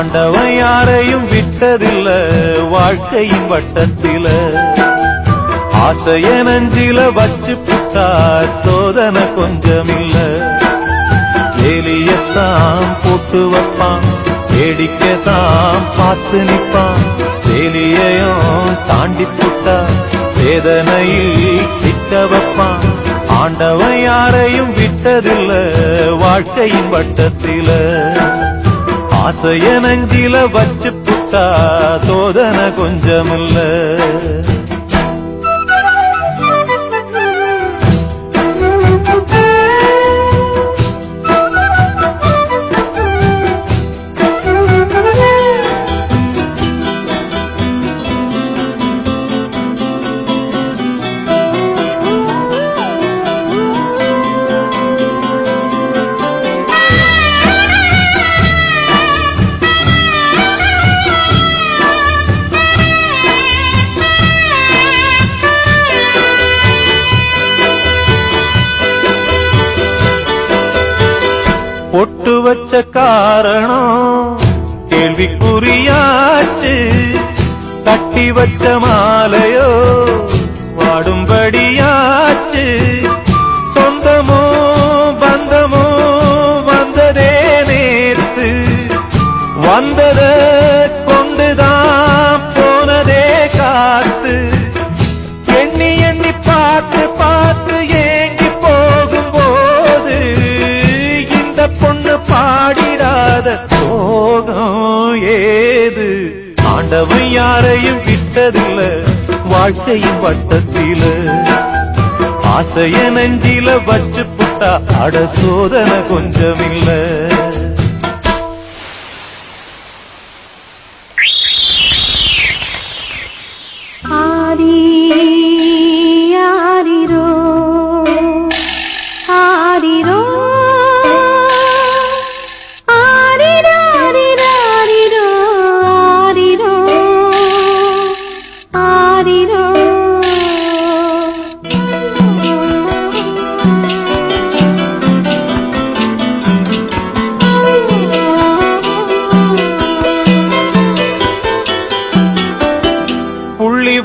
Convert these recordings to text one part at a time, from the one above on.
ஆண்டவன் யாரையும் விட்டதில்ல வாழ்க்கையின் வட்டத்தில. ஆசைய நஞ்சில வச்சு புட்டா சோதனை கொஞ்சமில்ல. வேலியத்தான் போட்டு வைப்பான் வேடிக்கைத்தான் பார்த்து நிற்பான். வேலியையும் தாண்டி புட்டா வேதனையில் சிக்க வைப்பான். ஆண்டவன் யாரையும் விட்டதில்ல வாழ்க்கையின் வட்டத்தில. ஆசைய நஞ்சில வச்சு புட்டா சோதனை கொஞ்சமில்லை. பொட்டு வச்ச காரணம். கேள்விக்குறியாச்சு. கட்டி வச்ச மாலையோ வாடும்படியாச்சு. சொந்தமோ பந்தமோ வந்ததே நேர்த்து. வந்தத ஆண்டவன் யாரையும் விட்டதில்ல வாழ்க்கையும் வட்டத்தில. ஆசைய நெஞ்சில வச்சு புட்டா அட சோதனை கொஞ்சமில்லை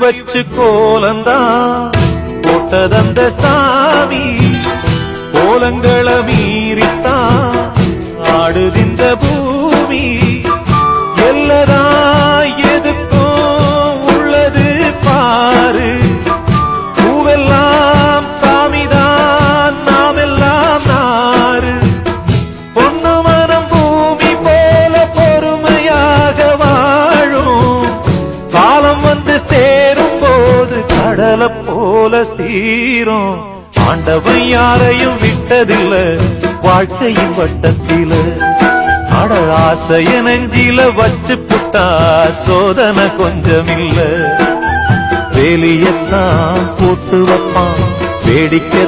வச்சு கோலந்தான் போட்டதந்த சாமி கோலங்களை மீறித்தான் ஆடுதின்ற பூமி எல்லதான் கடலை போல சீரும் ஆண்டவன் யாரையும் விட்டதில்ல வாழ்க்கையின் வட்டத்தில. அட ஆசைய நெஞ்சில வச்சு புட்டா சோதனை கொஞ்சமில்ல. வேலியத்தான் போட்டு வைப்பான் வேடிக்கை